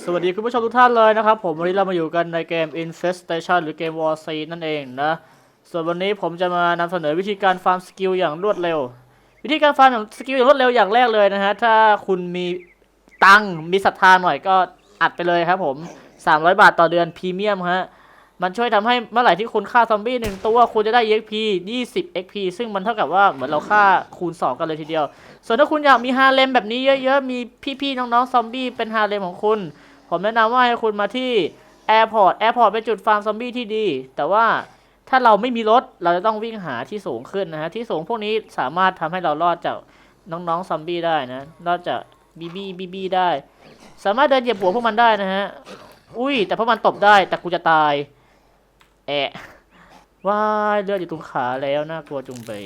สวัสดีคุณผู้ชมทุกท่านเลยนะครับ ผมวันนี้เรามาอยู่กันในเกม Infestation หรือเกม War C นั่นเองนะ ส่วนวันนี้ผมจะมานำเสนอวิธีการฟาร์มสกิลอย่างรวดเร็ว วิธีการฟาร์มสกิลอย่างรวดเร็วอย่างแรกเลยนะฮะ ถ้าคุณมีตังมีศรัทธาหน่อยก็อัดไปเลยครับผม 300 บาทต่อเดือนพรีเมียมฮะ มันช่วยทำให้เมื่อไหร่ที่คุณฆ่าซอมบี้หนึ่งตัวคุณจะได้ EXP 20 XP ซึ่งมันเท่ากับว่าเหมือนเราฆ่าคูณ 2 กันเลยทีเดียว ส่วนถ้าคุณอยากมีฮาเลมแบบนี้เยอะๆ มีพี่ๆ น้องๆ ซอมบี้เป็นฮาเลมของคุณ ผมแนะนำว่าให้คุณมาที่แอร์พอร์ตแอร์พอร์ตเป็นจุดฟาร์มซอมบี้ที่ดี แต่ว่าถ้าเราไม่มีรถเราจะต้องวิ่งหาที่สูงขึ้นนะฮะ ที่สูงพวกนี้สามารถทำให้เรารอดจากน้องๆ ซอมบี้ได้นะรอดจากบีบีบีบีได้ สามารถเดินเหยียบหัวพวกมันได้นะฮะ อุ้ยแต่พวกมันตบได้แต่กูจะตาย แอะว้ายเลือดอยู่ตรงขาแล้วน่ากลัวจุงเบย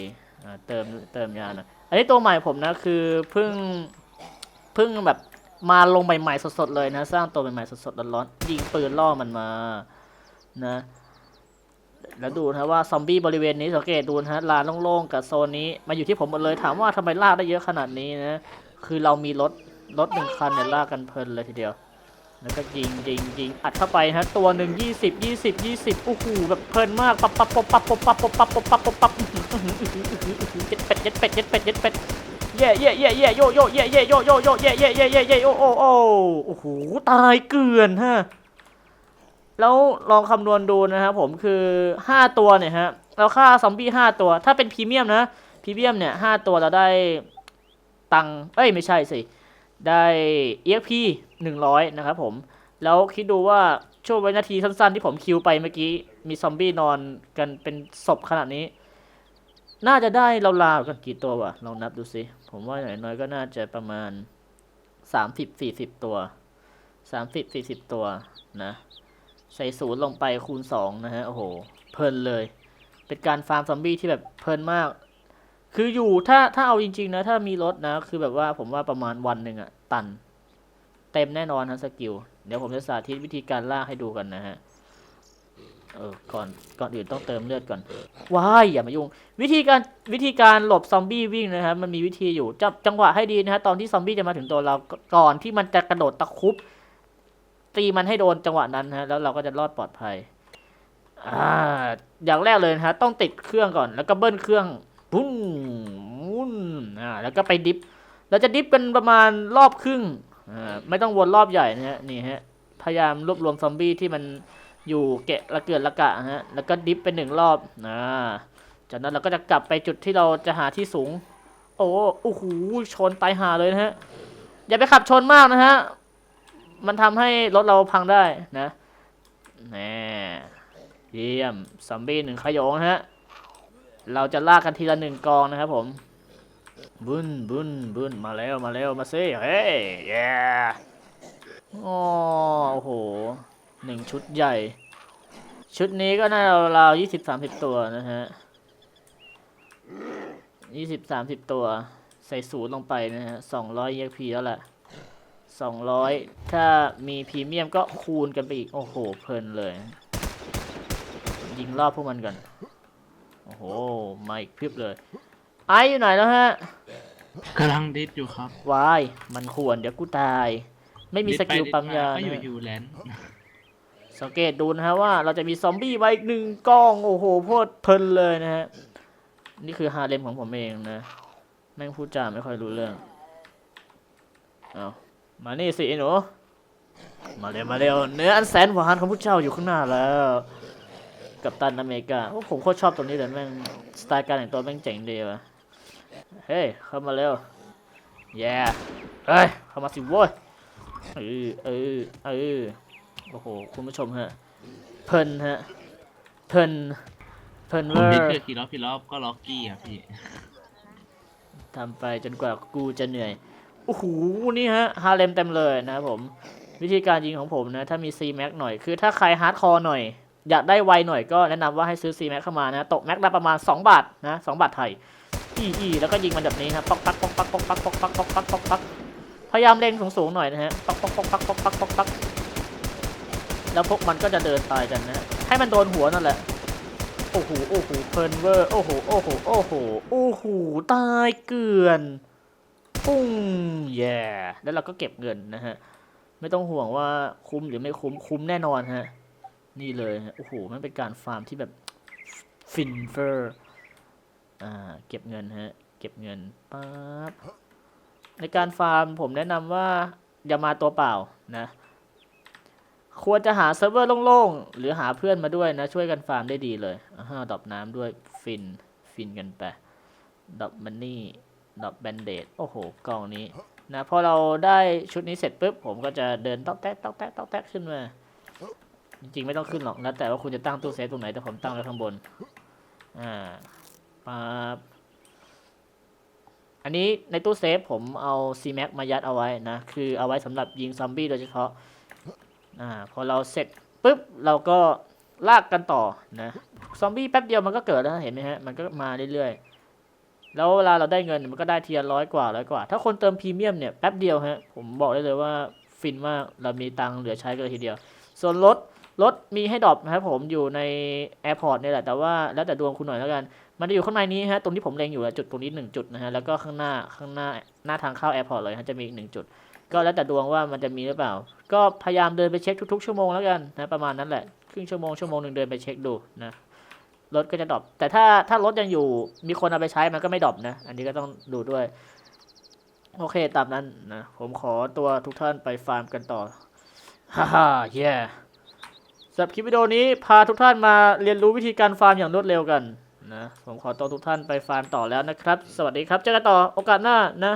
เติมเติมยาหนะอันนี้ตัวใหม่ผมนะคือเพิ่งเพิ่งแบบมาลงใหม่ๆสดๆเลยนะ สร้างตัวใหม่ๆสดๆร้อนๆยิงปืนล่อมันมานะ แล้วดูนะว่าซอมบี้บริเวณนี้สังเกตดูนะฮะลานโล่งๆกับโซนนี้มาอยู่ที่ผมหมดเลยถามว่าทำไมลากได้เยอะขนาดนี้นะ คือเรามีรถรถหนึ่งคันเนี่ยลากกันเพลินเลยทีเดียว แล้วก็ยิงยิงยิงอัดเข้าไปฮะตัวหนึ่งยี่สิบยี่สิบยี่สิบโอ้โหแบบเพลินมากปับปับปับปับปับปับปับปับปับปับปับปับเจ็ดเป็ดเจ็ดเป็ดเจ็ดเป็ดเจ็ดเป็ดเย่เย่เย่เย่โยโยเย่เย่โยโยโยเย่เย่เย่เย่เย่โอ้โอ้โอ้โอ้โหตายเกลื่อนฮะแล้วลองคำนวณดูนะครับผมคือห้าตัวเนี่ยฮะเราฆ่าซอมบี้ห้าตัว ถ้าเป็นพรีเมียมนะพรีเมียมเนี่ยห้าตัวเราได้ตังเอ้ยไม่ใช่สิ ได้ EXP 100 นะครับผม แล้วคิดดูว่าช่วงวินาทีสั้นๆ ที่ผมคิวไปเมื่อกี้ มีซอมบี้นอนกันเป็นศพขนาดนี้ น่าจะได้ราวๆกันกี่ตัววะลองนับดูสิ ผมว่าอย่างน้อยก็น่าจะประมาณ 30-40 ตัว 30-40 ตัวนะ ใส่ศูนย์ลงไปคูณ 2 นะฮะ โอ้โห เพลินเลย เป็นการฟาร์มซอมบี้ที่แบบเพลินมาก คืออยู่ถ้าถ้าเอาจริง ๆ นะ ถ้ามีรถนะ คือแบบว่าผมว่าประมาณวันหนึ่งอะตัน เต็มแน่นอนฮะสกิล เดี๋ยวผมจะสาธิตวิธีการล่าให้ดูกันนะฮะเออก่อนก่อนอื่นต้องเติมเลือดก่อนว้ายอย่ามายุ่ง วิธีการวิธีการหลบซอมบี้วิ่งนะครับมันมีวิธีอยู่จับจังหวะให้ดีนะฮะตอนที่ซอมบี้จะมาถึงตัวเราก่อนที่มันจะกระโดดตะคุบตีมันให้โดนจังหวะนั้นฮะแล้วเราก็จะรอดปลอดภัยอ่าอย่างแรกเลยนะฮะต้องติดเครื่องก่อน แล้วก็เบิ้ลเครื่องปุ้นมุ้น อ่าแล้วก็ไปดิฟเราจะดิฟเป็นประมาณรอบครึ่งอ่าไม่ต้องวนรอบใหญ่นะฮะนี่ฮะพยายามรวบรวมซอมบี้ที่มันอยู่เกะระเกิดระกะฮะแล้วก็ดิฟเป็นหนึ่งรอบอ่าจากนั้นเราก็จะกลับไปจุดที่เราจะหาที่สูง โอ้โอ้โหชนตายหาเลยนะฮะอย่าไปขับชนมากนะฮะมันทำให้รถเราพังได้นะแน่เยี่ยมซอมบี้หนึ่งขยงนะฮะเราจะลากกันทีละหนึ่งกองนะครับผม บุนบุนบุนมาแล้วมาแล้วมาซิเฮ้ยเย้โอ้โหหนึ่งชุดใหญ่ ชุดนี้ก็น่าราวยี่สิบสามสิบตัวนะฮะยี่สิบสามสิบตัว ใส่ศูนย์ลงไปนะฮะสองร้อยเยพีแล้วแหละสองร้อยถ้ามีพรีเมียมก็คูณกันไปอีก โอ้โห เพลินเลย ยิงรอบพวกมันก่อน โอ้โห มาอีกเพียบเลย ไออยู่ไหนแล้วฮะกำลังดิสอยู่ครับวายมันควรเดี๋ยวกูตาย ไม่มีสกิลปั๊มยาก็อยู่นะอยู่แลนด์สังเกตดูนะฮะว่าเราจะมีซอมบี้ไว้อีกหนึ่งกล้องโอ้โหโคตรเพลินเลยนะฮะ นี่คือฮาเลมของผมเองนะ แม่งพูดจาไม่ค่อยรู้เรื่อง เอามานี่สิไอ้หนู มาเร็วมาเร็วเนื้ออันแสนหวานของพระเจ้าอยู่ข้างหน้าแล้ว กับตันอเมริกาโอ้ผมโคตรชอบตัวนี้เลยแม่งสไตล์การแต่งตัวแม่งเจ๋งดีว่ะ เฮ้ย เข้ามาเร็วแย่เฮ้ย เข้ามาสิโว้ยเออเออเออโอ้โห คุณผู้ชมฮะ เพลินฮะ เพลิน เพลินผมเวอดิสร์ เจอกี่รอบกี่รอบก็ล็อกกี้ครับพี่ทำไปจนกว่ากูจะเหนื่อย โอ้โห นี่ฮะ ฮาเลมเต็มเลยนะครับผม วิธีการยิงของผมนะ ถ้ามี C Max หน่อย คือถ้าใครฮาร์ดคอร์หน่อย อยากได้ไวหน่อยก็แนะนำว่าให้ซื้อ C Max เข้ามานะ ตกแม็กละประมาณ 2 บาทนะ 2 บาทไทย อีอีแล้วก็ยิงมันแบบนี้ครับป๊อกปักป๊อกปักป๊อกปักป๊อกปักป๊อกปักป๊อกปักพยายามเล็งสูงๆหน่อยนะฮะป๊อกป๊อกป๊อกปักป๊อกปักป๊อกปักแล้วพวกมันก็จะเดินตายกันนะให้มันโดนหัวนั่นแหละโอ้โหโอ้โหเพลินเวอร์โอ้โหโอ้โหโอ้โหโอ้โหตายเกลื่อนปุ้งแย่แล้วเราก็เก็บเงินนะฮะไม่ต้องห่วงว่าคุ้มหรือไม่คุ้มคุ้มแน่นอนฮะนี่เลยฮะโอ้โหมันเป็นการฟาร์มที่แบบฟินเฟอร์ อ่าเก็บเงินฮะ เก็บเงินปั๊บในการฟาร์มผมแนะนำว่าอย่ามาตัวเปล่านะ ควรจะหาเซิร์ฟเวอร์โล่งๆ หรือหาเพื่อนมาด้วยนะ ช่วยกันฟาร์มได้ดีเลยอ่าดอปน้ำด้วยฟินฟินกันไปดอปมันนี่ดอปแบนเดดโอ้โหกองนี้นะพอเราได้ชุดนี้เสร็จปุ๊บ ผมก็จะเดินตอกแต๊กตอกแต๊กตอกแต๊กขึ้นมา จริงๆ ไม่ต้องขึ้นหรอกนะแต่ว่าคุณจะตั้งตู้เซฟตรงไหนแต่ผมตั้งไว้ข้างบน อ่า ปั๊บอันนี้ในตู้เซฟผมเอา C-Max มายัดเอาไว้นะ คือเอาไว้สำหรับยิงซอมบี้โดยเฉพาะอ่าพอเราเสร็จปุ๊บเราก็ลากกันต่อนะซอมบี้แป๊บเดียวมันก็เกิดแล้วนะเห็นไหมฮะ มันก็มาเรื่อยๆ แล้วเวลาเราได้เงินมันก็ได้เทีละร้อยกว่าร้อยกว่า ถ้าคนเติมพรีเมียมเนี่ยแป๊บเดียวฮะ ผมบอกได้เลยว่าฟินมากเรามีตังค์เหลือใช้กันเลยทีเดียว ส่วนรถ รถมีให้ดรอปนะครับผมอยู่ในแอร์พอร์ตนี่แหละแต่ว่าแล้วแต่ดวงคุณหน่อยแล้วกัน มันจะอยู่ข้างในนี้ฮะตรงที่ผมเล็งอยู่จุดตรงนี้หนึ่งจุดนะฮะแล้วก็ข้างหน้าข้างหน้าหน้าทางเข้าแอร์พอร์ตเลยฮะจะมีอีกหนึ่งจุด ก็แล้วแต่ดวงว่ามันจะมีหรือเปล่า ก็พยายามเดินไปเช็คทุก ๆ ชั่วโมงแล้วกันนะประมาณนั้นแหละครึ่งชั่วโมงชั่วโมงหนึ่งเดินไปเช็คดูนะรถก็จะดรอปแต่ถ้าถ้ารถยังอยู่มีคนเอาไปใช้มันก็ไม่ดรอปนะ อันนี้ก็ต้องดูด้วย โอเคตามนั้นนะผมขอตัวทุกท่านไปฟาร์มกันต่อฮ่าฮ่าเย้ สำหรับคลิปวิดีโอนี้พาทุกท่านมาเรียนรู้วิธีการฟาร์มอย่างรวดเร็วกันนะผมขอตัวทุกท่านไปฟาร์มต่อแล้วนะครับ สวัสดีครับ เจอกันต่อโอกาสหน้านะ